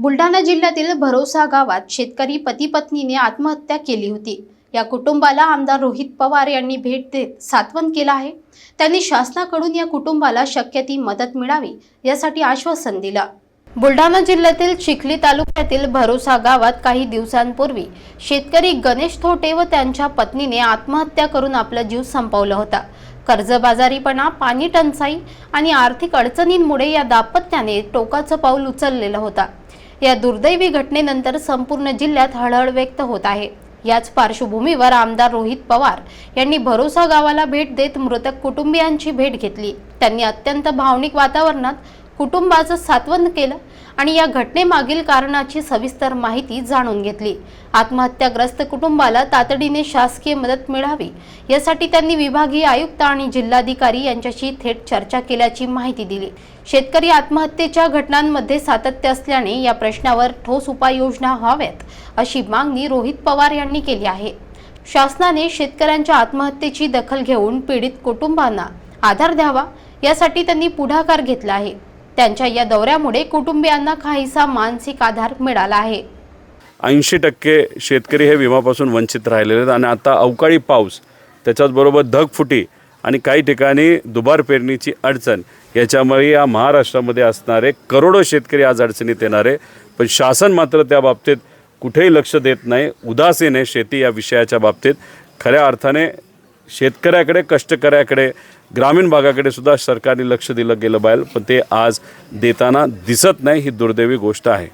बुलढाणा जिल्ह्यातील भरोसा गावात शेतकरी पती पत्नीने आत्महत्या केली होती. या कुटुंबाला आमदार रोहित पवार यांनी भेट देत सात्वन केलं आहे. त्यांनी शासनाकडून या कुटुंबाला शक्य ती मदत मिळावी यासाठी आश्वासन दिलं. बुलढाणा जिल्ह्यातील चिखली तालुक्यातील भरोसा गावात काही दिवसांपूर्वी शेतकरी गणेश थोटे व त्यांच्या पत्नीने आत्महत्या करून आपला जीव संपवला होता. कर्जबाजारीपणा पाणी टंचाई आणि आर्थिक अडचणींमुळे या दाम्पत्याने टोकाचं पाऊल उचललेलं होता. या दुर्दैवी घटनेनंतर संपूर्ण जिल्ह्यात हळहळ व्यक्त होत आहे. याच पार्श्वभूमीवर आमदार रोहित पवार यांनी भरोसा गावाला भेट देत मृतक कुटुंबियांची भेट घेतली. त्यांनी अत्यंत भावनिक वातावरणात कुटुंबाचं सात्वन केलं आणि या घटनेमागील कारणाची सविस्तर माहिती जाणून घेतली. आत्महत्याग्रस्त कुटुंबाला तातडीने शासकीय मदत मिळावी यासाठी त्यांनी विभागीय आयुक्त आणि जिल्हाधिकारी यांच्याशी थेट चर्चा केल्याची माहिती दिली. शेतकरी आत्महत्येच्या घटनांमध्ये सातत्य असल्याने या प्रश्नावर ठोस उपाययोजना व्हाव्यात अशी मागणी रोहित पवार यांनी केली आहे. शासनाने शेतकऱ्यांच्या आत्महत्येची दखल घेऊन पीडित कुटुंबांना आधार द्यावा यासाठी त्यांनी पुढाकार घेतला आहे. त्यांच्या या दौऱ्यामुळे कुटुंबियांना काहीसा मानसिक आधार मिळाला आहे. ऐंशी टक्के शेतकरी हे विमापासून वंचित राहिलेले आहेत आणि आता अवकाळी पाऊस त्याच्याचबरोबर धगफुटी आणि काही ठिकाणी दुबार पेरणीची अडचण याच्यामुळे या महाराष्ट्रामध्ये असणारे करोडो शेतकरी आज अडचणीत येणारे पण शासन मात्र त्या बाबतीत कुठेही लक्ष देत नाही. उदासीन आहे शेती या विषयाच्या बाबतीत. खऱ्या अर्थाने शेतकऱ्याकडे कष्टकऱ्याकडे ग्रामीण भागाकडे सुद्धा सरकारने लक्ष दिलं गेलं पाहिजे. पण ते आज देताना दिसत नाही ही दुर्दैवी गोष्ट आहे.